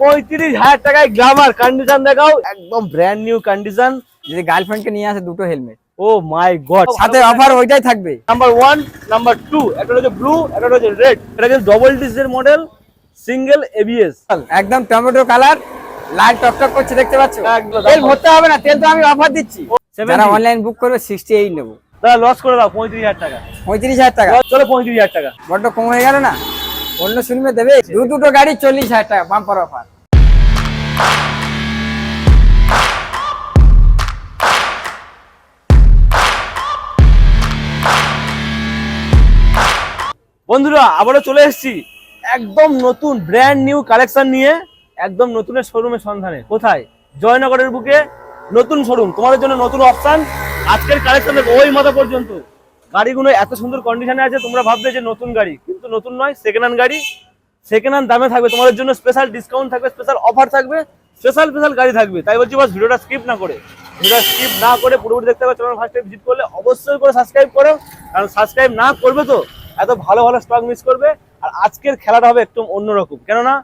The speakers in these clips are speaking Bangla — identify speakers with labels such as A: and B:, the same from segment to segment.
A: পঁয়ত্রিশ হাজার টাকায় গ্লামার কন্ডিশন দেখাও। একদম ব্র্যান্ড নিউ কন্ডিশন
B: যদি গার্লফ্রেন্ডকে নিয়ে আসে দুটো হেলমেট
A: ও মাই গড
B: সাথে অফার ওইটাই থাকবে।
A: নাম্বার ওয়ান নাম্বার টু একটা হচ্ছে ব্লু একটা হচ্ছে রেড এটা হচ্ছে ডবল ডিসের মডেল সিঙ্গেল এবিএস
B: একদম টমেটো কালার লাল টকটক করছে দেখতে পাচ্ছ?
A: একদম।
B: তেল ভরতে হবে না তেল তো আমি অফার দিচ্ছি। যারা অনলাইন বুক করবে সিক্সটি এইট নেব।
A: দাদা লস করে দাও পঁয়ত্রিশ হাজার টাকা।
B: পঁয়ত্রিশ হাজার টাকা?
A: চলো পঁয়ত্রিশ হাজার টাকা।
B: বড্ড কম হয়ে গেল না? অন্য শুনবে দেবে? দু দুটো গাড়ি চল্লিশ হাজার টাকা বাম্পার অফার
A: বন্ধুরা, আবারও চলে এসেছি। একদম নতুন ব্র্যান্ড নিউ কালেকশন নিয়ে, একদম নতুনের শোরুমের সন্ধানে। কোথায়? জয়নগরের বুকে নতুন শোরুম তোমাদের জন্য নতুন অপশন আজকের কালেকশন ওই মাথা পর্যন্ত। গাড়িগুলো এত সুন্দর কন্ডিশনে আছে, তোমরা ভাববে যে নতুন গাড়ি, কিন্তু নতুন নয় সেকেন্ড হ্যান্ড গাড়ি। সেকেন্ড হ্যান্ড দামে থাকবে, তোমাদের জন্য স্পেশাল ডিসকাউন্ট থাকবে স্পেশাল অফার থাকবে স্পেশাল স্পেশাল গাড়ি থাকবে। তাই বলছি বাস, ভিডিওটা স্কিপ না করে। ভিডিওটা স্কিপ না করে পুরোপুরি দেখতে হবে চ্যানেল ফার্স্ট ভিজিট করলে অবশ্যই করে সাবস্ক্রাইব করো। কারণ সাবস্ক্রাইব না করবে তো, এত ভালো ভালো স্টক মিস করবে। আর আজকের খেলাটা হবে একদম অন্যরকম। কেননা,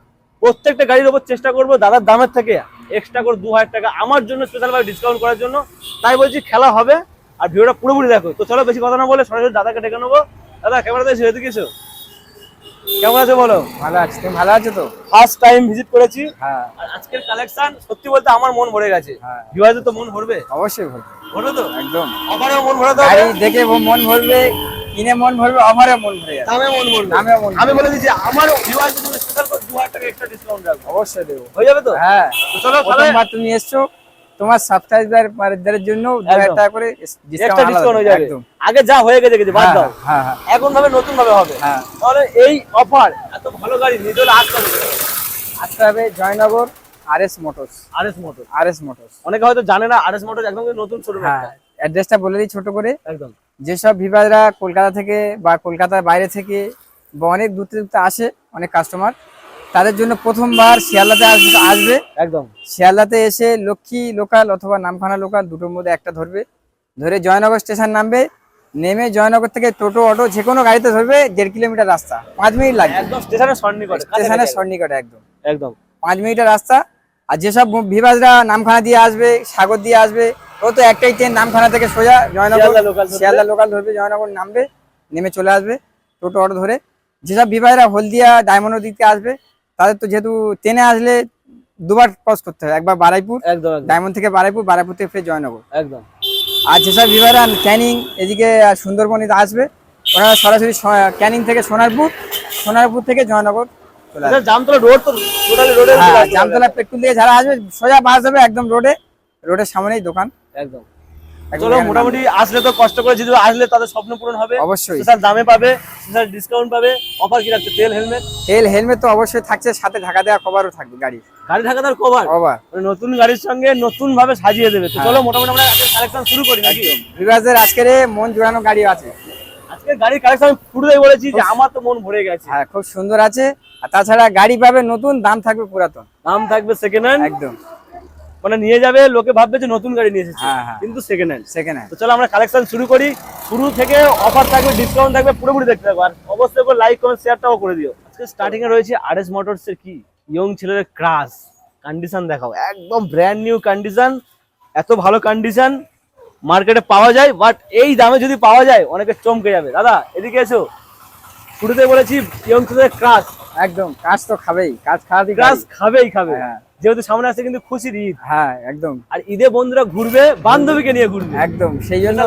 A: প্রত্যেকটা গাড়ির ওপর চেষ্টা করব দাদার দামের থেকে এক্সট্রা করে দু হাজার টাকা আমার জন্য স্পেশাল ভাবে ডিসকাউন্ট করার জন্য। তাই বলছি খেলা হবে। আর ভিডিওটা পুরোপুরি দেখো। তো চলো বেশি কথা না বলে সরাসরি দাদাকে ডেকে নেব। দাদা ক্যামেরাতে এসে এদিকে এসো। কেমন আছে বলো?
B: ভালো আছে। তুমি ভালো আছো তো?
A: ফার্স্ট টাইম ভিজিট করেছি।
B: হ্যাঁ।
A: আজকের কালেকশন সত্যি বলতে আমার মন ভরে গেছে।
B: হ্যাঁ।
A: ভিউয়ারদের তো মন ভরবে?
B: অবশ্যই ভরবে।
A: ভরবে তো?
B: একদম।
A: অফারেও মন ভরাতে
B: গাড়ি দেখে মন ভরবে কিনে মন ভরবে অফারে মন ভরে যাবে।
A: দামে মন ভরবে।
B: দামেও মন
A: আমি বলে দিচ্ছি আমার ভিউয়ারদের জন্য স্পেশাল করে দু হাজার টাকা এক্সট্রা ডিসকাউন্ট রাখব।
B: অবশ্যই দেবো।
A: হয়ে যাবে তো?
B: হ্যাঁ।
A: তো চলো তাহলে
B: তুমি এসছো তোমার সাবস্ক্রাইবারদের জন্য। টাকা করে
A: ডিসকাউন্ট হয়ে যাবে। আগে যা হয়ে গেছে গেছে বাদ
B: হ্যাঁ,
A: দাও।
B: হ্যাঁ হ্যাঁ
A: এখন ভাবে নতুন ভাবে হবে। তাহলে এই অফার এত ভালো গাড়ি হলে আসতে হবে।
B: আসতে হবে Joynagar R S motors.
A: RS motor
B: R S motors.
A: অনেকে হয়তো জানে না আরএস মোটর একদম নতুন শোরুম
B: হ্যাঁ অ্যাড্রেসটা বলে দিই ছোট করে।
A: একদম।
B: যেসব ভিভাররা কলকাতা থেকে বা কলকাতার বাইরে থেকে বা অনেক দূর থেকে আসে অনেক কাস্টমার তাদের জন্য প্রথমবার শিয়ালদাতে আসবে।
A: একদম।
B: শিয়ালদাতে এসে লক্ষ্মী লোকাল অথবা নামখানা লোকাল দুটোর মধ্যে একটা ধরবে। ধরে জয়নগর স্টেশন নামবে। নেমে জয়নগর থেকে টোটো অটো যে কোনো গাড়িতে ধরবে দেড় কিলোমিটার রাস্তা। পাঁচ মিনিট লাগবে।
A: একদম স্টেশনের সন্নিকটে
B: স্টেশনের সন্নিকটে একদম।
A: একদম।
B: পাঁচ মিনিটের রাস্তা। আর যেসব ভিভাজরা নামখানা দিয়ে আসবে সাগর দিয়ে আসবে ও তো একটাই ট্রেন নামখানা থেকে সোজা জয়নগর
A: শিয়ালদা
B: লোকাল ধরবে। জয়নগর নামবে নেমে চলে আসবে টোটো অটো ধরে। যেসব ভিভাজরা হলদিয়া ডায়মন্ড দিক আসবে তাদের তো যেহেতু ট্রেনে আসলে দুবার ক্রস করতে হয় একবার বারাইপুর
A: একদম
B: ডায়মন্ড থেকে বারাইপুর বারাইপুর থেকে ফের জয়নগর।
A: একদম।
B: আর যেসব ভিভাররা ক্যানিং এদিকে সুন্দরবনে আসবে ওনারা সরাসরি ক্যানিং থেকে সোনারপুর সোনারপুর থেকে জয়নগর
A: জামতলা রোড তো টোটালি রোডের
B: হ্যাঁ জামতলা পেট্রোল দিয়ে যারা আসবে সোজা বাস হবে একদম রোডে রোডের সামনেই দোকান।
A: একদম। চলো মোটামুটি আসলে তো কষ্ট করে যদি আসলে তাদের স্বপ্ন পূরণ হবে।
B: অবশ্যই।
A: স্পেশাল দামে পাবে স্পেশাল ডিসকাউন্ট পাবে অফার কি রাখছে? তেল হেলমেট
B: তেল হেলমেট তো অবশ্যই থাকছে সাথে ঢাকা দেওয়া কভারও থাকবে গাড়ি
A: গাড়ি থাকা তার কভার
B: কভার
A: নতুন গাড়ির সঙ্গে নতুন ভাবে সাজিয়ে দেবে। তো
B: হ্যাঁ।
A: চলো মোটামুটি আমরা আজকে কালেকশন শুরু করি নাকি?
B: বিভাজের আজকের মন জোড়ানো গাড়ি আছে।
A: আজকে গাড়ির কালেকশন শুরুতেই বলেছি যে আমার তো মন ভরে গেছে।
B: হ্যাঁ খুব সুন্দর আছে। আর তাছাড়া গাড়ি পাবে নতুন দাম থাকবে পুরাতন।
A: দাম থাকবে সেকেন্ড হ্যান্ড
B: একদম।
A: মানে নিয়ে যাবে লোকে ভাববে যে নতুন গাড়ি নিয়ে এসেছে।
B: হ্যাঁ, হ্যাঁ।
A: কিন্তু সেকেন্ড হ্যান্ড
B: সেকেন্ড হ্যান্ড
A: তো চলো আমরা কালেকশন শুরু করি। শুরু থেকে অফার থাকবে ডিসকাউন্ট থাকবে পুরোপুরি দেখতে থাকব আর অবশ্যই করে লাইক কমেন্ট শেয়ারটাও করে দিও। আজকে স্টার্টিং এ রয়েছে আরএস মোটরস এর কি? ইয়ং ছেলেদের ক্রাশ কন্ডিশন দেখাও। একদম ব্র্যান্ড নিউ কন্ডিশন এত ভালো কন্ডিশন মার্কেটে পাওয়া যায় বাট এই দামে যদি পাওয়া যায় অনেকে চমকে যাবে। দাদা এদিকে এসো। শুরুতে বলেছি ইয়ং ছেলেদের ক্রাশ
B: একদম কাজ তো খাবেই। কাজ খাওয়াতেই
A: ক্রাশ
B: গাড়ি।
A: খাবেই খাবে।
B: হ্যাঁ।
A: যেহেতু সামনে আসছে কিন্তু খুশির ঈদ।
B: হ্যাঁ একদম।
A: আর ঈদে বন্ধুরা ঘুরবে বান্ধবীকে নিয়ে ঘুরবে।
B: একদম সেই জন্য?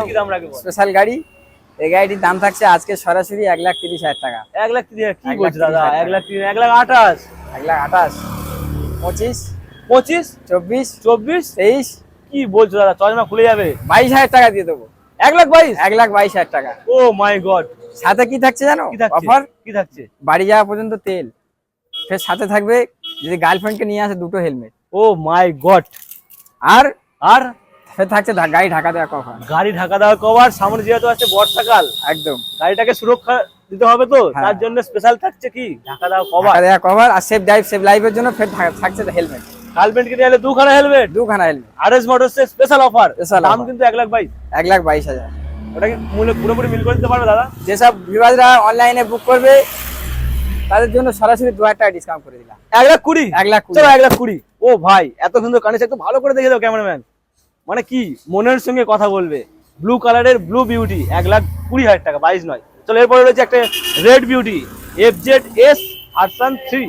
B: স্পেশাল গাড়ি। এই গাড়িটির দাম থাকছে আজকে সরাসরি এক লাখ তিরিশ হাজার টাকা।
A: এক লাখ তিরিশ কি বলছো দাদা? এক লাখ তিরিশ এক লাখ আঠাশ।
B: এক লাখ আঠাশ। পঁচিশ।
A: পঁচিশ?
B: চব্বিশ।
A: চব্বিশ?
B: তেইশ।
A: কি বলছো দাদা? চশমা খুলে যাবে।
B: বাইশ হাজার টাকা দিয়ে দেবো।
A: এক লাখ বাইশ?
B: এক লাখ বাইশ হাজার টাকা।
A: Oh my god.
B: সাথে কি থাকছে জানো? অফার?
A: কি থাকছে?
B: বাড়ি যাওয়া পর্যন্ত তেল। ফের সাথে থাকবে যদি গার্লফ্রেন্ডকে নিয়ে আসে দুটো হেলমেট।
A: Oh my god.
B: আর?
A: আর?
B: ফের থাকছে গাড়ি ঢাকা দেওয়া কভার
A: গাড়ি ঢাকা দেওয়া কভার সামনে যেহেতু আছে বর্ষাকাল
B: একদম।
A: গাড়িটাকে সুরক্ষা দিতে হবে তো?
B: হ্যাঁ।
A: তার জন্য স্পেশাল থাকছে কি? ঢাকা দেওয়া কভার
B: ঢাকা দেওয়া কভার আর সেফ ড্রাইভ সেফ লাইফের জন্য ফের থাকছে হেলমেট।
A: কালপেন্ট কিনে এলে দুখানা হেলমেট?
B: দুখানা হেলমেট।
A: আরএস মোটরস এর স্পেশাল অফার
B: Special
A: দাম
B: offer।
A: কিন্তু এক লাখ বাইশ।
B: এক লাখ বাইশ হাজার।
A: ওটাকে মূল্য পুরোপুরি মিল করে দিতে পারবে দাদা?
B: যেসব ভিভাজরা অনলাইনে বুক করবে তাদের জন্য সরাসরি দু হাজার টাকা ডিসকাউন্ট করে দিলাম।
A: এক লাখ কুড়ি?
B: এক লাখ কুড়ি।
A: এক লাখ কুড়ি। ও ভাই এত সুন্দর কানেকশন একটু ভালো করে দেখে দাও ক্যামেরাম্যান মানে কি মনের সঙ্গে কথা বলবে। ব্লু কালারের ব্লু বিউটি এক লাখ কুড়ি হাজার টাকা বাইশ নয়। চলো এরপরে রয়েছে একটা red beauty F Z S version three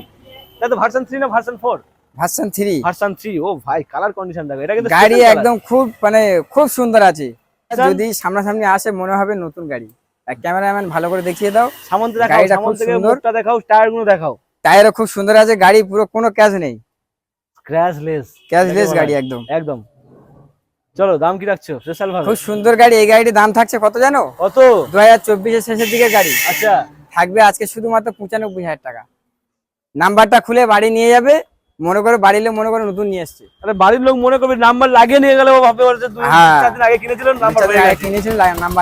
A: তাই তো ভার্সান থ্রি না version four
B: version three
A: version three ও ভাই কালার কন্ডিশন দেখো এটা কিন্তু
B: গাড়ি একদম খুব মানে খুব সুন্দর আছে। যদি সামনাসামনি আসে মনে হবে নতুন গাড়ি। ক্যামেরাম্যান ভালো করে দেখিয়ে দাও।
A: সামন্ত দেখাও সামন্ত থেকে
B: সুন্দর।
A: মুখটা দেখাও টায়ারগুলো দেখাও।
B: টায়ারও খুব সুন্দর আছে গাড়ি পুরো কোনো ক্যাশ নেই।
A: স্ক্র্যাচলেস
B: ক্যাশলেস গাড়ি একদম।
A: একদম। চলো দাম কি রাখছো? স্পেশাল ভাবে
B: খুব সুন্দর গাড়ি এই গাড়ির দাম থাকছে কত জানো?
A: কত?
B: দু হাজার চব্বিশের শেষের দিকে গাড়ি।
A: আচ্ছা।
B: থাকবে আজকে শুধুমাত্র পঁচানব্বই হাজার টাকা। নাম্বারটা খুলে বাড়ি নিয়ে যাবে। মনে করে বাড়িলে মনে করে নতুন নিয়ে এসছে।
A: তাহলে বাড়ির লোক মনে করবে নাম্বার লাগিয়ে নিয়ে গেলে যে দুই
B: হ্যাঁ।
A: চার দিন আগে কিনেছিলেন নাম্বার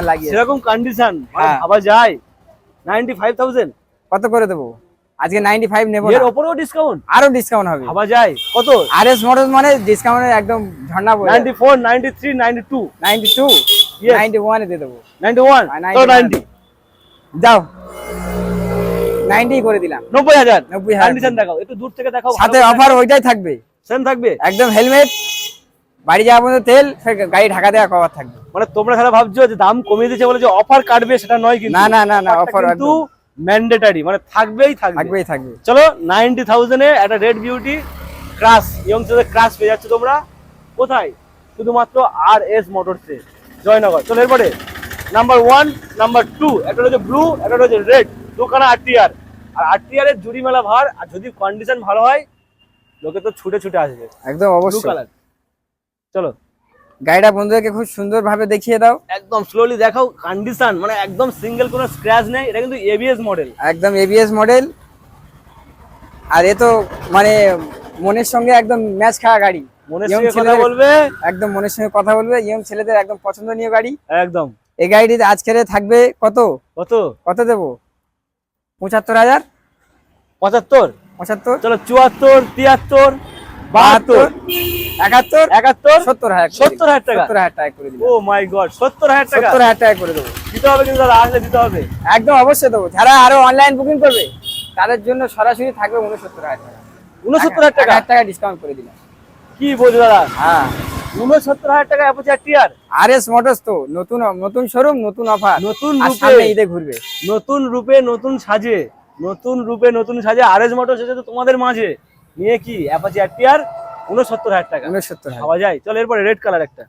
B: আগে লাগিয়ে
A: সেরকম কন্ডিশন
B: হ্যাঁ।
A: ভাবা যায়।
B: কত করে দেবো? আজকে নাইনটি ফাইভ নেব
A: এর
B: না।
A: ওপরেও ডিসকাউন্ট
B: আরও ডিসকাউন্ট হবে।
A: ভাবা যায়। কত?
B: আর এস মডেল মানে ডিসকাউন্টের একদম ঝর্ণা বলে
A: ninety four ninety three ninety two
B: ninety two
A: Yes.
B: Ninety ওয়ানে দিয়ে দেবো।
A: নাইনটি ওয়ান
B: আর
A: তো
B: 91
A: নাইনটি
B: যাও। নাইনটি করে দিলাম।
A: নব্বই হাজার।
B: 90,000
A: কন্ডিশন দেখাও একটু দূর থেকে দেখাও
B: সাথে অফার ওইটাই থাকবে।
A: সেম থাকবে?
B: একদম হেলমেট বাড়ি যাওয়া পর্যন্ত তেল গাড়ি ঢাকা দেওয়া কভার থাকবে।
A: মানে তোমরা খারাপ ভাবছ যে দাম কমিয়ে দিয়েছে বলে যে অফার কাটবে সেটা নয় কিন্তু।
B: না, না, না, না,
A: offer কিন্তু ম্যান্ডেটারি মানে থাকবেই থাকবে।
B: থাকবেই থাকবে।
A: চলো নাইনটি থাউজেন্ডে একটা রেড বিউটি ক্রাশ ইয়ংস্টারদের ক্রাশ পেয়ে যাচ্ছে তোমরা। কোথায়? শুধুমাত্র আর এস মোটরসে জয়নগর। চলো এরপরে নাম্বার ওয়ান নাম্বার টু একটা রয়েছে ব্লু একটা রয়েছে রেড দুখানা আরটিআর আর আরটিআর এর জুড়ি মেলা ভার আর যদি কন্ডিশন ভালো হয় লোকে তো ছুটে ছুটে আসবে।
B: একদম অবশ্যই।
A: কালার চলো।
B: গাড়িটা বন্ধুদেরকে খুব সুন্দর ভাবে দেখিয়ে দাও।
A: একদম স্লোলি দেখাও কন্ডিশন মানে একদম সিঙ্গেল কোনো স্ক্র্যাচ নেই। এটা কিন্তু এবিএস মডেল
B: একদম এবিএস মডেল আর এ তো মানে মনের সঙ্গে একদম ম্যাচ খাওয়া গাড়ি।
A: মনের সঙ্গে কথা বলবে।
B: একদম মনের সঙ্গে কথা বলবে। ইয়ং ছেলেদের একদম পছন্দনীয় গাড়ি।
A: একদম।
B: এই গাড়িটি আজকের থাকবে কত?
A: কত?
B: কত দেবো? পঁচাত্তর হাজার?
A: পঁচাত্তর।
B: পঁচাত্তর।
A: চলো চুয়াত্তর তিয়াত্তর বাহাত্তর
B: একাত্তর
A: একাত্তর
B: সত্তর হাজার
A: সত্তর হাজার টাকা।
B: সত্তর হাজার টাকা করে দিবো
A: ও মাই গড সত্তর হাজার টাকা।
B: সত্তর হাজার টাকা করে দেবো।
A: দিতে হবে কিন্তু দাদা আসলে দিতে হবে।
B: একদম অবশ্যই দেবো। যারা আরও অনলাইন বুকিং করবে তাদের জন্য সরাসরি থাকবে উনসত্তর হাজার টাকা।
A: উনসত্তর হাজার টাকা?
B: হাজার টাকা ডিসকাউন্ট করে দিলাম।
A: কি বলছো দাদা?
B: হ্যাঁ।
A: উনসত্তর হাজার টাকা অ্যাপোচার টিয়ার।
B: আর এস মোটরস তো নতুন নতুন শোরুম নতুন অফার
A: নতুন রূপে।
B: ঈদে ঘুরবে।
A: নতুন রূপে নতুন সাজে। নতুন রূপে নতুন সাজে মোটর এসেছে তো তোমাদের মাঝে। নিয়ে কি? টিয়ার উনসত্তর হাজার টাকা।
B: উনসত্তর হাজার।
A: পাওয়া যায়। চল এরপরে রেড কালার একটা।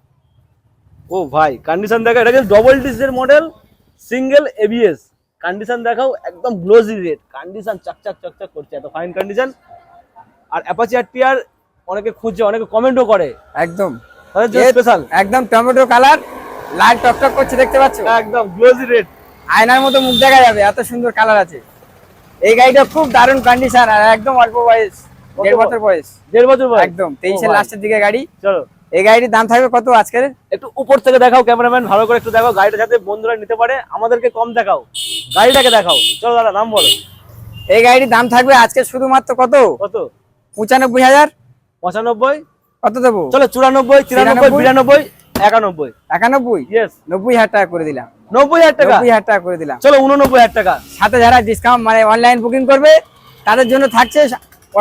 A: ও ভাই কন্ডিশন দেখা এটা কিন্তু ডবল ডিসের মডেল সিঙ্গেল এবিএস কন্ডিশন দেখাও একদম গ্লোজি রেড কন্ডিশন চকচক চকচক করছে এত ফাইন কন্ডিশন আর অ্যাপাচি আর টিয়ার অনেকে খুঁজছে অনেকে কমেন্টও করে।
B: একদম।
A: স্পেশাল
B: একদম টমেটো কালার লাল টকটক করছে দেখতে পাচ্ছ?
A: একদম গ্লোজি রেড
B: আয়নার মতো মুখ দেখা যাবে এত সুন্দর কালার আছে। এই গাড়িটা খুব দারুণ কন্ডিশন আর একদম অল্প বয়স দেড় বছর বয়স।
A: দেড় বছর বয়স?
B: একদম তেইশের লাস্টের দিকে গাড়ি।
A: চলো।
B: এই গাড়ির দাম থাকবে কত
A: একটু উপর থেকে দেখাও ক্যামেরাম্যান ভালো করে একটু দেখাও গাড়িটা যাতে বন্ধুরা নিতে পারে আমাদেরকে কম দেখাও। গাড়িটাকে দেখাও। চলো দাদা নাম বলো।
B: এই গাড়ির দাম থাকবে আজকে শুধুমাত্র কত?
A: কত?
B: পঁচানব্বই হাজার।
A: পঁচানব্বই?
B: কত দেবো?
A: চলো চুরানব্বই তিরানব্বই বিরানব্বই একানব্বই।
B: একানব্বই? নব্বই হাজার টাকা করে দিলাম।
A: নব্বই হাজার টাকা?
B: নব্বই হাজার টাকা করে দিলাম।
A: চলো উননব্বই হাজার টাকা।
B: সাথে যারা ডিসকাউন্ট মানে অনলাইন বুকিং করবে তাদের জন্য থাকছে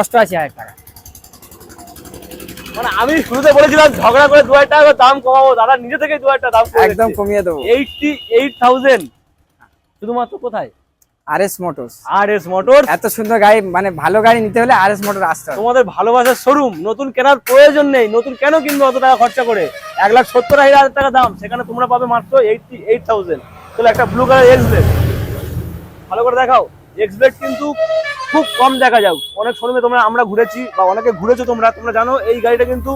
B: অষ্টআশি হাজার টাকা।
A: মানে আমি শুরুতে বলেছিলাম ঝগড়া করে দু হাজার টাকা দাম কমাবো দাদা নিজে থেকে দু হাজার টাকা দাম
B: একদম কমিয়ে দেবো।
A: এইটটি এইট থাউজেন্ড শুধুমাত্র কোথায়?
B: R S motors
A: R S motor
B: এত সুন্দর গাড়ি মানে ভালো গাড়ি নিতে হলে আর এস মোটর আসতে হবে।
A: তোমাদের ভালোবাসার শোরুম নতুন কেনার প্রয়োজন নেই নতুন কেন কিনবে অত টাকা খরচা করে? এক লাখ সত্তর হাজার টাকা দাম সেখানে তোমরা পাবে মাত্র এইটটি এইট থাউজেন্ড চলো একটা ব্লু কালার এক্স ব্লেড ভালো করে দেখাও। এক্স ব্লেড কিন্তু খুব কম দেখা যাও অনেক শোরুমে তোমরা আমরা ঘুরেছি বা অনেকে ঘুরেছো তোমরা তোমরা জানো এই গাড়িটা কিন্তু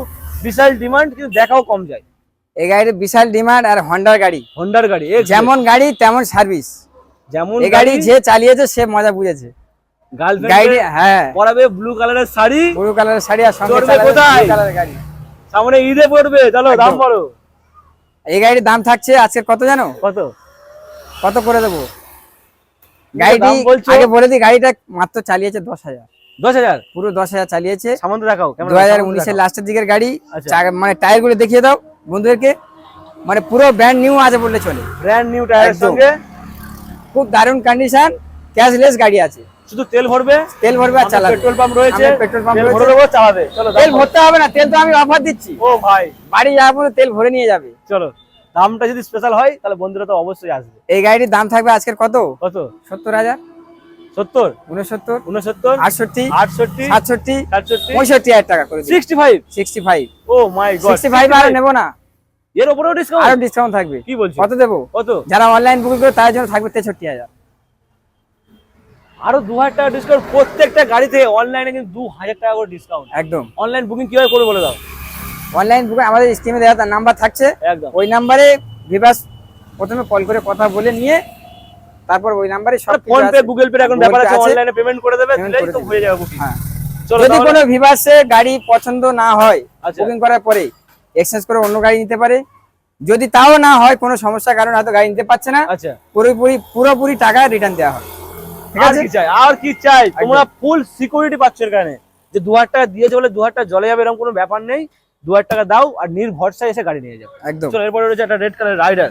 A: বিশাল ডিমান্ড কিন্তু দেখাও কম যায়।
B: এই গাড়ির বিশাল ডিমান্ড আর হন্ডার গাড়ি।
A: হন্ডার গাড়ি।
B: যেমন গাড়ি তেমন সার্ভিস
A: যেমন
B: এই গাড়ি যে চালিয়েছে সে মজা বুঝেছে।
A: গার্লফ্রেন্ড
B: হ্যাঁ।
A: পরাবে ব্লু কালারের শাড়ি
B: ব্লু কালারের শাড়ি আর সঙ্গে
A: কোথায়?
B: গাড়ি।
A: সামনে ঈদে পড়বে চলো দাম বলো।
B: এই গাড়ির দাম থাকছে আজকে কত জানো?
A: কত?
B: কত করে দেবো? গাড়িটি আগে বলে দিই গাড়িটা মাত্র চালিয়েছে দশ হাজার।
A: দশ হাজার?
B: পুরো দশ হাজার চালিয়েছে।
A: সামন্ত দেখাও
B: দু হাজার উনিশের লাস্টের দিকের গাড়ি
A: আচ্ছা।
B: মানে টায়ারগুলো দেখিয়ে দাও বন্ধুদেরকে। মানে পুরো ব্র্যান্ড নিউ আছে বললে চলে।
A: ব্র্যান্ড নিউ
B: টায়ার
A: সঙ্গে।
B: খুব দারুণ কন্ডিশন ক্যাশলেস গাড়ি আছে।
A: শুধু তেল ভরবে?
B: তেল ভরবে আর চালাবে।
A: পেট্রোল পাম্প রয়েছে।
B: Petrol pump.
A: ভরে দেবো চালাবে। চলো
B: তেল ভরতে হবে না তেল তো আমি অফার দিচ্ছি।
A: ও ভাই।
B: বাড়ি যাওয়ার পরে তেল ভরে নিয়ে যাবে।
A: চলো দামটা যদি স্পেশাল হয় তাহলে বন্ধুরা তো অবশ্যই আসবে।
B: এই গাড়ির দাম থাকবে আজকের কত?
A: কত?
B: সত্তর হাজার।
A: সত্তর?
B: উনসত্তর
A: উনসত্তর
B: আটষট্টি
A: আটষট্টি
B: সাতষট্টি
A: সাতষট্টি
B: পঁয়ষট্টি হাজার টাকা করে
A: sixty five
B: sixty five
A: oh my god
B: sixty five আর নেব না।
A: এর উপরেও
B: আরও
A: ডিসকাউন্ট
B: ডিসকাউন্ট থাকবে।
A: কি বলছো
B: কত দেবো?
A: কত?
B: যারা অনলাইন বুকিং করে তার জন্য থাকবে তেষট্টি হাজার।
A: আরও দু হাজার টাকা ডিসকাউন্ট প্রত্যেকটা গাড়িতে অনলাইনে কিন্তু দু হাজার টাকা করে ডিসকাউন্ট
B: একদম।
A: অনলাইন বুকিং কীভাবে করে বলে দাও?
B: অনলাইন বুকিং আমাদের স্কিমে দেওয়া তার নাম্বার থাকছে।
A: একদম।
B: ওই নাম্বারে ভিভাস প্রথমে কল করে কথা বলে নিয়ে তারপর ওই নাম্বারে সব
A: ফোন পে গুগল পে এখন ব্যাপার আছে। অনলাইনে পেমেন্ট করে দেবে দিলেই তো হয়ে যাবে বুকিং
B: হ্যাঁ। যদি কোনো ভিভাসে গাড়ি পছন্দ না হয়
A: আচ্ছা।
B: বুকিং করার পরে এক্সচেঞ্জ করে অন্য গাড়ি নিতে পারে। যদি তাও না হয় কোনো সমস্যার কারণে হয়তো গাড়ি নিতে পারছে না।
A: আচ্ছা।
B: পুরোপুরি পুরোপুরি টাকা রিটার্ন দেওয়া হয়। ঠিক
A: আর কি চাই? আর কি চাই? তোমরা ফুল সিকিউরিটি পাচ্ছ এখানে। যে দু হাজার টাকা দিয়েছে বলে দু হাজার টাকা জলে যাবে এরকম কোনো ব্যাপার নেই। দু হাজার টাকা দাও আর নির্ভরসায় এসে গাড়ি নিয়ে যাবে।
B: একদম।
A: এরপরে রয়েছে একটা রেড কালার রাইডার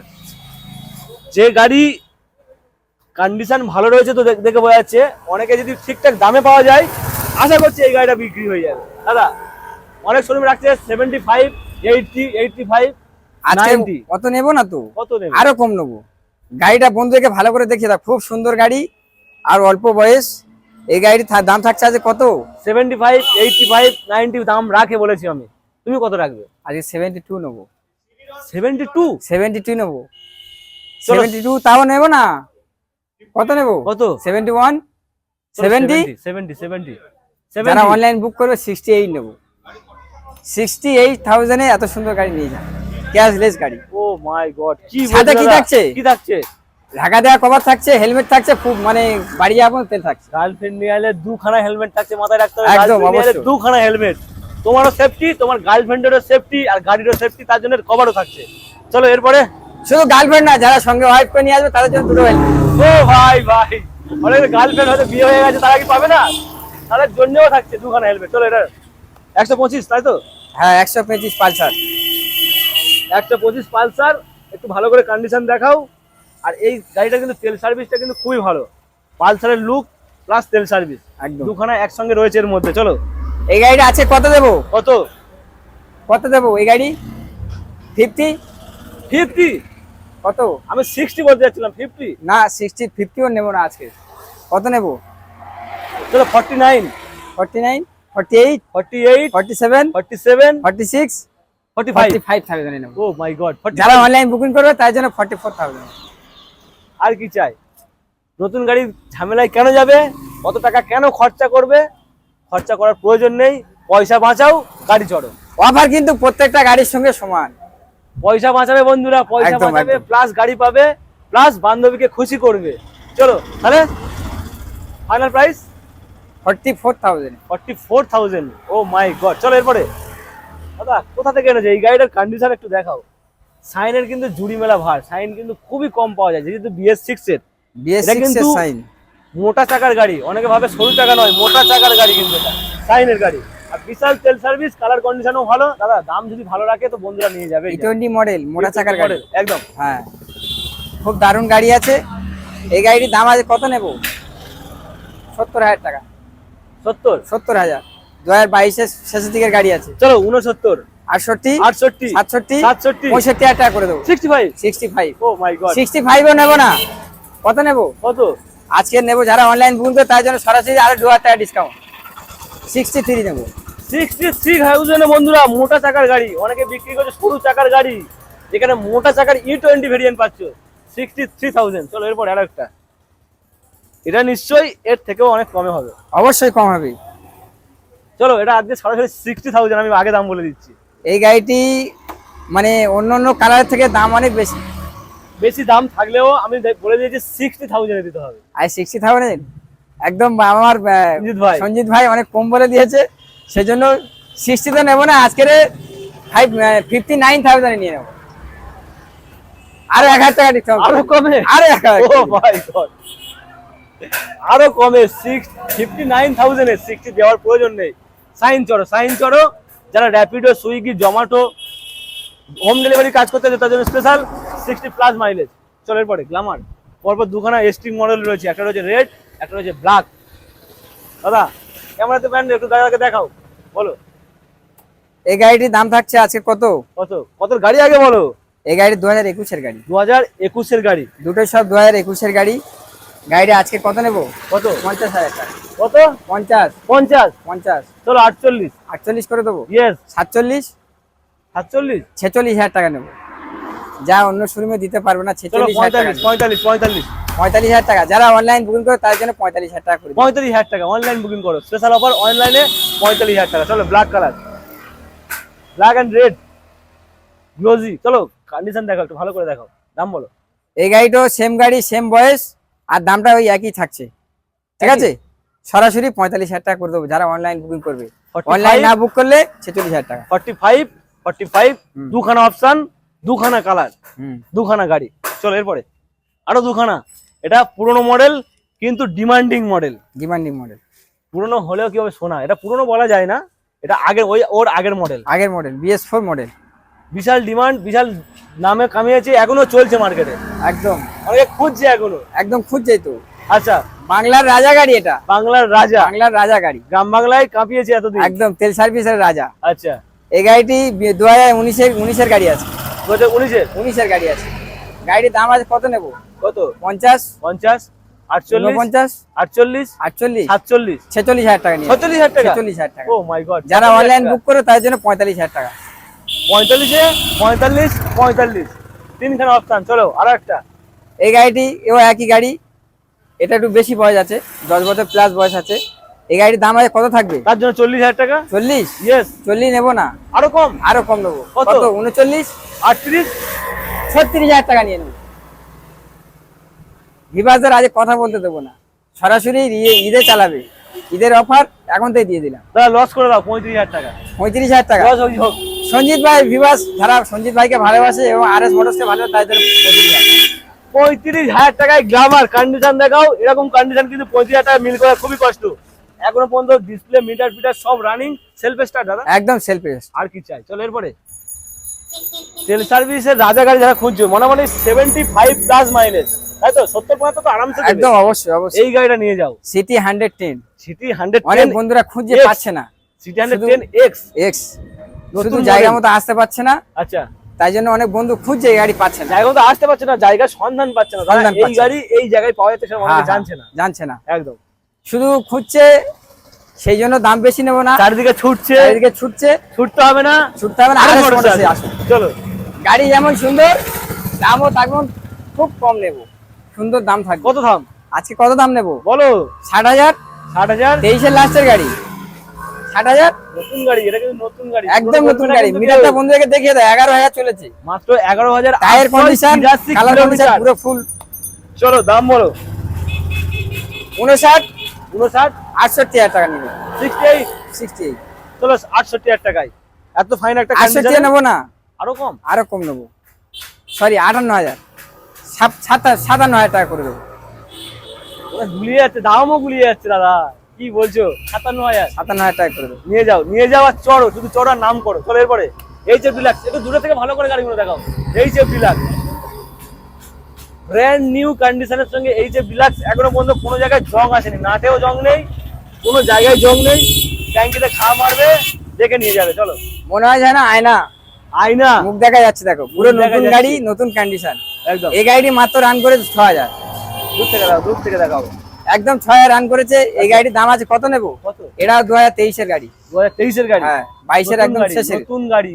A: যে গাড়ি কন্ডিশন ভালো রয়েছে তো দেখে বোঝা যাচ্ছে। অনেকে যদি ঠিকঠাক দামে পাওয়া যায় আশা করছি এই গাড়িটা বিক্রি হয়ে যাবে। দাদা অনেক শোরুমে রাখছে সেভেন্টি ফাইভ ফাইভ নাইনটি।
B: অত নেব না তো?
A: কত নেবে?
B: আরও কম নেব। গাড়িটা বন্ধুকে ভালো করে দেখিয়ে দাও। খুব সুন্দর গাড়ি আর অল্প বয়স। এই গাড়ির দাম থাকছে আজ কত?
A: Seventy five eighty five ninety দাম রাখে বলেছি আমি। তুমি কত রাখবে?
B: আজকে সেভেন্টি টু নেব।
A: সেভেন্টি টু
B: সেভেন্টি টু নেব। সেভেন্টি টু তাও নেব না? কত নেব?
A: কত?
B: Seventy one seventy?
A: Seventy seventy
B: যারা অনলাইন বুক করবে সিক্সটি এইট নেব। সিক্সটি এইট থাউজেন্ডে এত সুন্দর গাড়ি নিয়ে যান ক্যাশলেস গাড়ি।
A: ও মাই গড কি
B: সাথে কি থাকছে?
A: কি থাকছে?
B: ঢাকা দেওয়া কভার থাকছে হেলমেট থাকছে খুব মানে বাড়ি যাব তেল থাকছে।
A: গার্লফ্রেন্ড নিয়ে এলে দুখানা হেলমেট থাকছে মাথায় রাখতে হবে।
B: একদম, অবশ্যই।
A: দুখানা হেলমেট তোমারও সেফটি তোমার গার্লফ্রেন্ডেরও সেফটি আর গাড়িরও সেফটি তার জন্য কভারও থাকছে। চলো এরপরে?
B: শুধু গার্লফ্রেন্ড না যারা সঙ্গে ওয়াইফ করে নিয়ে আসবে তাদের জন্য দুটো হেলমেট
A: ও ভাই ভাই। অনেক গার্লফ্রেন্ড হয়তো বিয়ে হয়ে গেছে তারা কি পাবে না? তাদের জন্যও থাকছে দুখানা হেলমেট চলো এটা একশো পঁচিশ তাই তো?
B: হ্যাঁ একশো পঁচিশ পালসার।
A: একশো পঁচিশ পালসার একটু ভালো করে কন্ডিশন দেখাও। আর এই গাড়িটা কিন্তু তেল সার্ভিসটা কিন্তু খুবই ভালো। পালসারের লুক প্লাস তেল সার্ভিস
B: একদম।
A: দুখানা একসঙ্গে রয়েছে এর মধ্যে চলো।
B: এই গাড়িটা আছে কত দেবো?
A: কত?
B: কত দেবো এই গাড়ি? ফিফটি
A: ফিফটি
B: কত?
A: আমি সিক্সটি বলতে যাচ্ছিলাম ফিফটি
B: না সিক্সটি ফিফটিও নেব না আজকে। কত নেব?
A: চলো forty nine
B: forty nine forty eight
A: forty eight
B: forty seven
A: forty seven
B: forty six
A: forty five
B: five thousand নেব।
A: ও মাই গড
B: যারা অনলাইন বুকিং করবে তার জন্য ফর্টি ফোর থাউজেন্ড
A: আর কি চাই? নতুন গাড়ির ঝামেলায় কেন যাবে? কত টাকা কেন খরচা করবে? খরচা করার প্রয়োজন নেই। পয়সা বাঁচাও গাড়ি চড়ো।
B: অফার কিন্তু প্রত্যেকটা গাড়ির সঙ্গে সমান।
A: পয়সা বাঁচাবে বন্ধুরা পয়সা বাঁচাবে প্লাস গাড়ি পাবে প্লাস বান্ধবীকে খুশি করবে। চলো তাহলে? Final price
B: forty four thousand.
A: Forty four thousand. Oh my god চলো এরপরে। দাদা কোথা থেকে এনেছে? এই গাড়িটার কন্ডিশন একটু দেখাও। সাইনের কিন্তু জুড়ি মেলা ভার। সাইন কিন্তু খুবই কম পাওয়া যায় যেহেতু বিএস সিক্স এর।
B: বিএস
A: এটা কিন্তু-
B: সাইন
A: মোটা চাকার গাড়ি। অনেকে ভাবে সরু চাকা নয় মোটা চাকার গাড়ি কিন্তু এটা। সাইনের গাড়ি। আর বিশাল তেল সার্ভিস কালার কন্ডিশনও ভালো। দাদা দাম যদি ভালো রাখে তো বন্ধুরা নিয়ে যাবে।
B: টোয়েন্টি মডেল মোটা চাকার গাড়ি।
A: একদম।
B: হ্যাঁ। খুব দারুণ গাড়ি আছে। এই গাড়ির দাম আছে কত নেব? সত্তর হাজার টাকা।
A: সত্তর?
B: সত্তর হাজার। দু হাজার বাইশের শেষের দিকের গাড়ি আছে।
A: চলো উনসত্তর
B: আটষট্টি
A: আটষট্টি
B: সাতষট্টি
A: সাতষট্টি।
B: পঁয়ষট্টি হাজার টাকা করে দেবো।
A: Sixty five
B: sixty five
A: oh my god
B: sixty ফাইভও নেব না। কত নেব?
A: কত?
B: আজকে নেব যারা অনলাইন বুকিং তার জন্য সরাসরি আরও দু হাজার টাকা ডিসকাউন্ট সিক্সটি থ্রি নেব।
A: সিক্সটি থ্রি থাউজেন্ডে বন্ধুরা মোটা চাকার গাড়ি। অনেকে বিক্রি করছে সরু চাকার গাড়ি। যেখানে মোটা চাকার ই টোয়েন্টি ভেরিয়েন্ট পাচ্ছ। সিক্সটি থ্রি থাউজেন্ড চলো এরপর আর একটা এটা নিশ্চয়ই এর থেকেও অনেক কমে হবে।
B: অবশ্যই কম হবে।
A: চলো এটা আজকে সরাসরি সিক্সটি থাউজেন্ড আমি আগে দাম বলে দিচ্ছি।
B: এই গাড়িটি মানে অন্য অন্য কালারের থেকে দাম অনেক বেশি।
A: বেশি দাম থাকলেও আমি বলে দিয়েছি সিক্সটি থাউজেন্ডে দিতে হবে।
B: আর সিক্সটি থাউজেন্ড একদম আমার
A: সঞ্জিত ভাই।
B: সঞ্জিত ভাই অনেক কম বলে দিয়েছে। সেজন্য সিক্সটি তো নেব না আজকের ফাইভ ফিফটি নাইন থাউজেন্ড নিয়ে নেব। আরও এক হাজার টাকা ডিসকাউন্ট
A: আরও কমে?
B: আরও এক হাজার
A: ও ভাই গড আরও কমে সিক্স ফিফটি নাইন থাউজেন্ডে সিক্সটি দেওয়ার প্রয়োজন নেই। সাইন চড়ো সাইন চড়ো। যারা Rapido Swiggy Zomato home delivery কাজ করতে তার জন্য স্পেশাল সিক্সটি প্লাস মাইলেজ চলো এরপরে গ্লামার পরপর দুখানা এসটি মডেল রয়েছে একটা রয়েছে রেড একটা রয়েছে ব্ল্যাক দাদা ক্যামেরাতে ব্যান্ড একটু দাদাকে দেখাও বলো।
B: এই গাড়িটির দাম থাকছে আজকে কত?
A: কত? কত গাড়ি আগে বলো?
B: এই গাড়ি দু হাজার একুশের গাড়ি।
A: দু হাজার একুশের গাড়ি।
B: দুটোই সব দু হাজার একুশের গাড়ি। গাড়িটা আজকে কত নেব?
A: কত?
B: পঞ্চাশ হাজার টাকা।
A: কত?
B: পঞ্চাশ।
A: পঞ্চাশ?
B: পঞ্চাশ।
A: চলো আটচল্লিশ।
B: আটচল্লিশ করে দেবো?
A: ইয়েস
B: সাতচল্লিশ?
A: সাতচল্লিশ?
B: ছেচল্লিশ হাজার টাকা নেব। যা অন্য শোরুমে দিতে পারবে না ছেচল্লিশ
A: পঁয়তাল্লিশ পঁয়তাল্লিশ পঁয়তাল্লিশ।
B: পঁয়তাল্লিশ হাজার টাকা। যারা অনলাইন বুকিং করে তার জন্য পঁয়তাল্লিশ হাজার টাকা করে
A: পঁয়তাল্লিশ হাজার টাকা অনলাইন বুকিং করো। স্পেশাল অফার অনলাইনে পঁয়তাল্লিশ হাজার টাকা। চলো black colour black and red glossy চলো কন্ডিশন দেখো একটু ভালো করে দেখাও দাম বলো।
B: এই গাড়িটাও সেম গাড়ি সেম বয়স। আর দামটা ওই একই থাকছে। ঠিক আছে? সরাসরি পঁয়তাল্লিশ হাজার টাকা করে দেবো যারা অনলাইন বুকিং করবে। অনলাইন না বুক করলে ছেচল্লিশ হাজার টাকা।
A: ফর্টি ফাইভ ফর্টি ফাইভ দুখানা অপশন দুখানা কালার দুখানা গাড়ি। চলো এরপরে। আরও দুখানা। এটা পুরনো মডেল কিন্তু ডিমান্ডিং মডেল
B: ডিমান্ডিং মডেল
A: পুরনো হলেও কি হবে শোনা? এটা পুরনো বলা যায় না এটা আগের ওই ওর আগের মডেল
B: আগের মডেল বিএস ফোর মডেল
A: বিশাল ডিমান্ড বিশাল নামে কামিয়েছে এখনও চলছে মার্কেটে
B: একদম।
A: অনেকে খুঁজছে এখনও।
B: একদম খুঁজছেই তো।
A: আচ্ছা।
B: বাংলার রাজা গাড়ি এটা।
A: বাংলার রাজা।
B: বাংলার রাজা গাড়ি।
A: গ্রাম বাংলায় কাঁপিয়েছে এতদিন।
B: একদম তেল সার্ভিসের রাজা।
A: আচ্ছা।
B: এই গাড়িটি দু হাজার উনিশের উনিশের গাড়ি আছে।
A: দু হাজার উনিশে?
B: উনিশের গাড়ি আছে। গাড়ির দাম আছে কত নেব?
A: কত?
B: পঞ্চাশ
A: পঞ্চাশ আটচল্লিশ
B: উনপঞ্চাশ
A: আটচল্লিশ
B: আটচল্লিশ
A: সাতচল্লিশ।
B: ছেচল্লিশ হাজার টাকা নিয়ে।
A: ছচল্লিশ হাজার টাকা?
B: ছেচল্লিশ হাজার টাকা।
A: ও মাই গড
B: যারা অনলাইন বুক করে তার জন্য পঁয়তাল্লিশ হাজার টাকা।
A: পঁয়তাল্লিশে পঁয়তাল্লিশ পঁয়তাল্লিশ। তিনখানা অপশান চলো আর একটা।
B: এই গাড়িটি এও একই গাড়ি। এটা একটু বেশি বয়স আছে দশ বছর প্লাস বয়স আছে। এই গাড়ির দাম আছে কত থাকবে?
A: তার জন্য চল্লিশ হাজার টাকা।
B: চল্লিশ?
A: ইয়েস
B: চল্লিশ নেব না।
A: আরও কম।
B: আরও কম নেব।
A: কত?
B: উনচল্লিশ?
A: আটত্রিশ?
B: ছত্রিশ হাজার টাকা নিয়ে নেব। ভিভাসদের আজ কথা বলতে দেবো না। সরাসরি ইয়ে- ঈদে চালাবে। ঈদের অফার এখন থেকে দিয়ে দিলাম।
A: লস করে দাও পঁয়ত্রিশ হাজার টাকা।
B: পঁয়ত্রিশ হাজার টাকা।
A: লস হোক।
B: সঞ্জিত ভাই ভিভাস যারা সঞ্জিত ভাইকে ভালোবাসে এবং আর এস মোটরসকে ভালোবাসে তাদের পঁয়ত্রিশ হাজার
A: টাকায় গ্লামার কন্ডিশন দেখাও এরকম কন্ডিশন কিন্তু পঁয়ত্রিশ হাজার টাকা মিল করা খুবই কষ্ট। এখনও পর্যন্ত ডিসপ্লে মিটার ফিটার সব রানিং সেলফ স্টার্ট দাদা।
B: একদম সেলফ
A: আর কি চাই? চলো এরপরে। তেল সার্ভিসের রাজা গাড়ি যারা খুঁজছো মোটামুটি সেভেন্টি ফাইভ প্লাস মাইলেজ তাই তো? সত্তর পঁচাত্তর তো আরামসে
B: একদম অবশ্যই অবশ্যই।
A: এই গাড়িটা নিয়ে যাও।
B: CT hundred ten
A: CT hundred
B: অনেক বন্ধুরা খুঁজে. পাচ্ছে না।
A: CT hundred ten X
B: X শুধু
A: model।
B: জায়গা মতো আসতে পারছে না।
A: আচ্ছা।
B: তাই জন্য অনেক বন্ধু খুঁজছে এই গাড়ি পাচ্ছে না।
A: জায়গা তো আসতে পারছে না জায়গার সন্ধান পাচ্ছে না। এই গাড়ি এই জায়গায় পাওয়া যাচ্ছে সেটা
B: হ্যাঁ, হ্যাঁ,
A: জানছে না।
B: জানছে না।
A: একদম।
B: শুধু খুঁজছে সেই জন্য দাম বেশি নেব না।
A: চারিদিকে ছুটছে।
B: চারিদিকে ছুটছে।
A: ছুটতে হবে না।
B: ছুটতে হবে না আরও
A: চলো।
B: গাড়ি যেমন সুন্দর দামও তেমন খুব কম নেব। সুন্দর দাম থাকবে।
A: কত দাম?
B: আজকে কত দাম নেব?
A: বলো।
B: ষাট হাজার।
A: ষাট হাজার।
B: তেইশের লাস্টের গাড়ি। ষাট হাজার?
A: নতুন গাড়ি এটা কিন্তু নতুন গাড়ি।
B: একদম নতুন
A: গাড়ি।
B: গাড়ি মিটারটা বন্ধুদেরকে দেখিয়ে এগারো হাজার চলেছে।
A: মাত্র এগারো হাজার
B: টায়ার কন্ডিশন কালার কন্ডিশন পুরো ফুল
A: চলো দাম বলো।
B: উনষাট
A: উনষাট
B: আটষট্টি হাজার টাকা নেবে।
A: সিক্সটি এইট
B: সিক্সটি এইট
A: চলো আটষট্টি হাজার টাকায়। এত ফাইন একটা
B: আটষট্টি নেব না।
A: আরও কম?
B: আরও কম নেব। সরি আটান্ন হাজার। সাত- সাতান্ন হাজার টাকা করে দেবো।
A: গুলিয়ে যাচ্ছে দামও গুলিয়ে যাচ্ছে দাদা। কি বলছো? সাতান্ন হাজার
B: সাতান্ন হাজার টাকা করে
A: নিয়ে যাও নিয়ে যাও আর চড়ো শুধু চড়ো আর নাম করো চলো এরপরে এই যে বিলাক্স একটু দূরে থেকে ভালো করে গাড়িগুলো দেখাও। এই যে বিলাক্স ব্র্যান্ড নিউ কন্ডিশনের সঙ্গে এই যে বিলাক্স এখনও পর্যন্ত কোনো জায়গায় জং আসেনি। নাটেও জং নেই কোনো জায়গায় জং নেই। ট্যাঙ্কিতে খা মারবে দেখে নিয়ে যাবে চলো।
B: মনে হয় না আয়না।
A: আয়না।
B: মুখ দেখা যাচ্ছে দেখো। পুরো
A: দেখা
B: নতুন
A: যাচ্ছে।
B: গাড়ি নতুন কন্ডিশন
A: একদম।
B: এই গাড়িটি মাত্র রান করে ছ হাজার।
A: দূর থেকে দেখাও দূর থেকে দেখাও।
B: একদম ছ হাজার রান করেছে এই গাড়ির দাম আছে কত নেব?
A: কত?
B: এটা দু হাজার তেইশের গাড়ি।
A: দু হাজার তেইশের গাড়ি?
B: হ্যাঁ বাইশের একদম শেষের।
A: নতুন গাড়ি।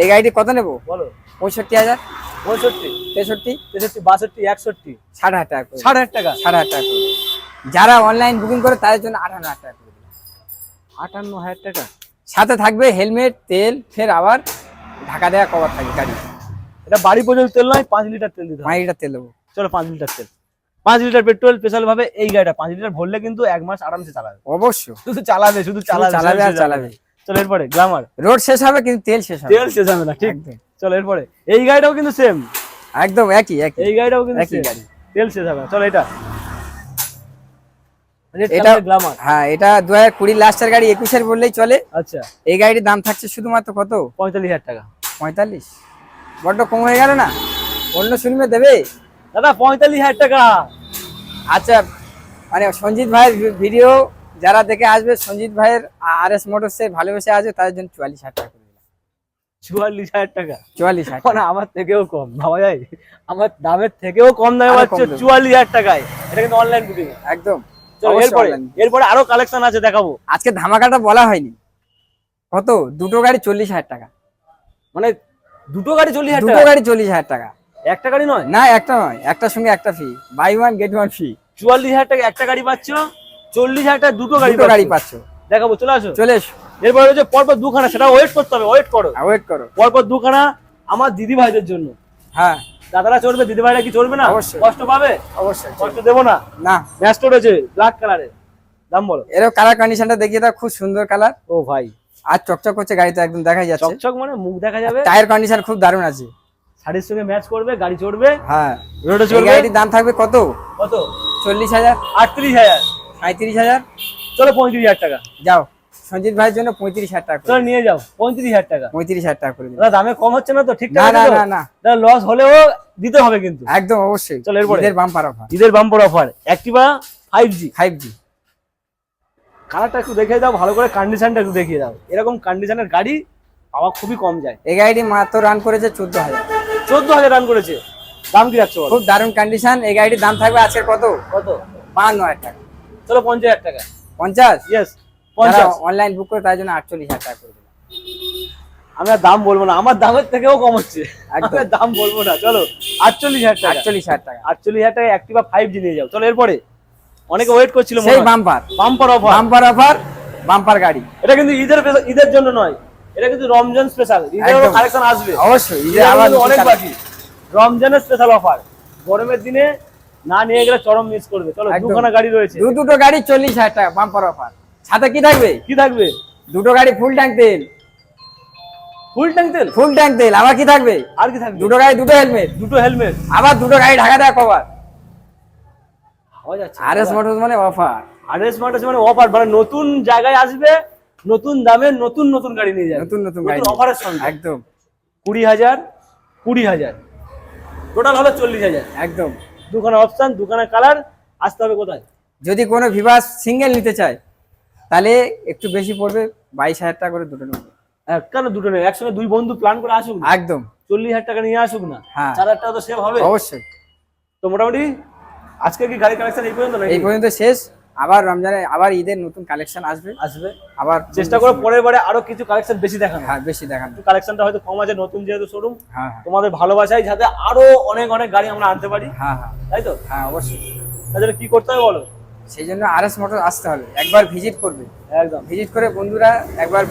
B: এই গাড়িটি কত নেব?
A: বলো।
B: পঁয়ষট্টি হাজার।
A: পঁয়ষট্টি।
B: তেষট্টি।
A: তেষট্টি বাষট্টি একষট্টি।
B: ষাট হাজার টাকা
A: ষাট হাজার টাকা?
B: ষাট হাজার টাকা যারা অনলাইন বুকিং করে তাদের জন্য আঠান্ন হাজার টাকা করে।
A: আটান্ন হাজার টাকা?
B: সাথে থাকবে হেলমেট তেল ফের আবার ঢাকা দেওয়া কভার থাকবে গাড়ি।
A: এটা বাড়ি পর্যন্ত তেল নয় পাঁচ লিটার তেল দিতে
B: পাঁচ লিটার তেল দেবো।
A: চলো পাঁচ লিটার তেল। পাঁচ লিটার পেট্রোল স্পেশাল ভাবে এই গাড়িটা পাঁচ লিটার ভরলে কিন্তু এক মাস আরামসে চালাবে।
B: অবশ্য
A: শুধু চালাবে শুধু চালাবে
B: চালাবে আর চালাবে।
A: চলো এরপরে গ্লামার
B: রোড শেষ হবে কিন্তু তেল শেষ হবে।
A: তেল শেষ হবে না ঠিক। চলো এরপরে এই গাড়িটাও কিন্তু সেম
B: একদম একই একই।
A: এই গাড়িটাও কিন্তু
B: একই গাড়ি।
A: তেল শেষ হবে চলো এটা।
B: এটা
A: গ্লামার
B: হ্যাঁ এটা দু হাজার কুড়ি লাস্টের গাড়ি একুশের বললেই চলে।
A: আচ্ছা।
B: এই গাড়ির দাম থাকছে শুধুমাত্র কত?
A: পঁয়তাল্লিশ হাজার টাকা।
B: পঁয়তাল্লিশ। বড্ড কম হয়ে গেল না? অন্য শোরুমে দেবে?
A: দাদা পঁয়তাল্লিশ হাজার টাকা।
B: আচ্ছা মানে সঞ্জিত ভাইয়ের ভিডিও যারা দেখে আসবে সঞ্জিত ভাইয়ের আর এস মোটরসে ভালোবেসে আসবে তাদের জন্য চুয়াল্লিশ হাজার টাকা
A: চুয়াল্লিশ হাজার টাকা?
B: চুয়াল্লিশ হাজার
A: মানে আমার থেকেও কম ভাবা যায়? আমার দামের থেকেও কম দামে পাচ্ছ চুয়াল্লিশ হাজার টাকায়। এটা কিন্তু অনলাইন বুকিং
B: একদম।
A: এরপরে এরপরে আরও কালেকশন আছে দেখাবো।
B: আজকে ধামাকাটা বলা হয়নি। কত? দুটো গাড়ি চল্লিশ হাজার টাকা।
A: মানে দুটো গাড়ি চল্লিশ হাজার
B: দুটো গাড়ি চল্লিশ হাজার টাকা।
A: একটা গাড়ি নয়?
B: না একটা নয় একটার সঙ্গে একটা free buy one get one free
A: চুয়াল্লিশ হাজার টাকা একটা গাড়ি পাচ্ছ চল্লিশ হাজার টাকা দুটো গাড়ি
B: গাড়ি
A: পাচ্ছ। দেখাবো চলে আসো।
B: চলে এসো।
A: এরপরে হচ্ছে পরপর দুখানা সেটা ওয়েট করতে হবে ওয়েট করো।
B: ওয়েট করো।
A: পরপর দুখানা আমার দিদি ভাইদের জন্য।
B: হ্যাঁ।
A: দাদারা চলবে দিদি ভাইরা কি চলবে না?
B: অবশ্যই।
A: কষ্ট পাবে?
B: অবশ্যই।
A: কষ্ট দেবো না?
B: না।
A: ম্যাচ রয়েছে ব্ল্যাক কালারের দাম বলো।
B: এরও কালার কন্ডিশনটা দেখিয়ে দাও খুব সুন্দর কালার
A: ও ভাই।
B: আর চকচক করছে গাড়িতে একদম দেখা যাচ্ছে।
A: চকচক মানে মুখ দেখা যাবে।
B: টায়ার কন্ডিশন খুব দারুণ আছে।
A: শাড়ির সঙ্গে ম্যাচ করবে গাড়ি চড়বে।
B: হ্যাঁ।
A: রোডে চড়বে।
B: গাড়িটির দাম থাকবে কত?
A: কত?
B: চল্লিশ হাজার।
A: আটত্রিশ হাজার।
B: সাঁত্রিশ হাজার।
A: চলো পঁয়ত্রিশ হাজার টাকা।
B: যাও। সঞ্জিত ভাইয়ের জন্য পঁয়ত্রিশ হাজার টাকা
A: চলো নিয়ে যাও। পঁয়ত্রিশ হাজার টাকা।
B: পঁয়ত্রিশ হাজার টাকা করে
A: দাদা দামে কম হচ্ছে না তো?
B: না
A: ঠিকঠাক
B: না
A: আছে
B: না না
A: লস হলেও দিতে হবে কিন্তু।
B: একদম অবশ্যই।
A: চলো এরপরে।
B: ঈদের বাম্পার অফার
A: ঈদের bumper offer Activa five G
B: five G
A: কালারটা একটু দেখিয়ে দাও ভালো করে কন্ডিশনটা একটু দেখিয়ে দাও। এরকম কন্ডিশনের গাড়ি পাওয়া খুবই কম যায়।
B: এই গাড়িটি মাত্র রান করেছে চোদ্দ হাজার।
A: চোদ্দ হাজার রান করেছে। দাম কি রাখছো
B: খুব দারুণ কন্ডিশন এই গাড়িটির দাম থাকবে আজকের কত?
A: কত?
B: বাহান্ন হাজার টাকা।
A: চলো পঞ্চাশ হাজার টাকা।
B: পঞ্চাশ?
A: ইয়েস পঞ্চাশ।
B: অনলাইন বুক করে তার জন্য আটচল্লিশ হাজার টাকা করে দিলাম।
A: আমি আর দাম বলব না আমার দামের থেকেও কম হচ্ছে।
B: একদম।
A: দাম বলব না চলো আটচল্লিশ হাজার টাকা।
B: আটচল্লিশ হাজার টাকা।
A: আটচল্লিশ হাজার টাকা অ্যাক্টিভা ফাইভ জি নিয়ে যাও। চলো এরপরে অনেকে ওয়েট করছিল
B: সেই bumper
A: bumper offer
B: bumper offer bumper গাড়ি।
A: এটা কিন্তু ঈদের ঈদের জন্য নয়। এটা কিন্তু রমজান স্পেশাল ঈদের। কালেকশন আসবে।
B: অবশ্যই
A: অনেক বাকি। রমজানের স্পেশাল অফার গরমের দিনে না নিয়ে গেলে চরম মিস করবে। চলো। দুখানা গাড়ি রয়েছে।
B: দু দুটো গাড়ি চল্লিশ হাজার টাকা বাম্পার অফার সাথে কি থাকবে?
A: কি থাকবে?
B: দুটো গাড়ি ফুল ট্যাঙ্ক তেল।
A: ফুল ট্যাঙ্ক তেল?
B: ফুল ট্যাঙ্ক তেল। আবার কি থাকবে?
A: আর কি থাকবে?
B: দুটো গাড়ি দুটো হেলমেট
A: দুটো হেলমেট
B: আবার দুটো গাড়ি ঢাকা দেওয়া কভার
A: হয়ে যাচ্ছে
B: আর এস মোটরস মানে অফার
A: আর এস মানে অফার মানে নতুন জায়গায় আসবে নতুন দামে নতুন নতুন গাড়ি নিয়ে যাবে।
B: নতুন নতুন গাড়ি
A: অফারের সঙ্গে।
B: একদম।
A: কুড়ি হাজার কুড়ি হাজার। টোটাল হলো চল্লিশ হাজার।
B: একদম।
A: দুখানা অপশন দুখানা কালার আসতে হবে কোথায়?
B: যদি কোনো ভিভাস সিঙ্গেল নিতে চায় তাহলে একটু বেশি পড়বে বাইশ হাজার টাকা করে দুটো নেবে।
A: কেন দুটো নেই একসঙ্গে দুই বন্ধু প্ল্যান করে আসুক
B: একদম।
A: চল্লিশ হাজার টাকা নিয়ে আসুক না।
B: হ্যাঁ।
A: চার হাজার টাকা তো সেভ হবে।
B: অবশ্যই।
A: তো মোটামুটি আজকে কি গাড়ি কালেকশন এই পর্যন্ত
B: এই পর্যন্ত শেষ। আবার রমজানে আবার ঈদের নতুন কালেকশন আসবে।
A: আসবে।
B: আবার
A: চেষ্টা করো পরের বারে আরও কিছু কালেকশন বেশি দেখানো
B: হ্যাঁ বেশি দেখান
A: কালেকশনটা হয়তো কম আছে নতুন যেহেতু শোরুম
B: হ্যাঁ হ্যাঁ।
A: তোমাদের ভালোবাসায় যাতে আরও অনেক অনেক গাড়ি আমরা আনতে পারি।
B: হ্যাঁ হ্যাঁ।
A: তাই তো?
B: হ্যাঁ অবশ্যই।
A: তাহলে কি করতে হবে বলো?
B: সেই জন্য আর এস মোটর আসতে হবে। একবার ভিজিট করবে।
A: একদম।
B: ভিজিট করে বন্ধুরা একবার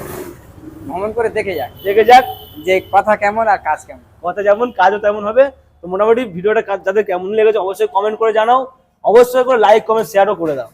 B: ভ্রমণ করে দেখে যাক।
A: দেখে যাক।
B: যে কথা কেমন আর কাজ কেমন।
A: কথা যেমন কাজও তেমন হবে। তো মোটামুটি ভিডিওটা যাদের কেমন লেগেছে অবশ্যই কমেন্ট করে জানাও। অবশ্যই করে লাইক কমেন্ট শেয়ারও করে দাও।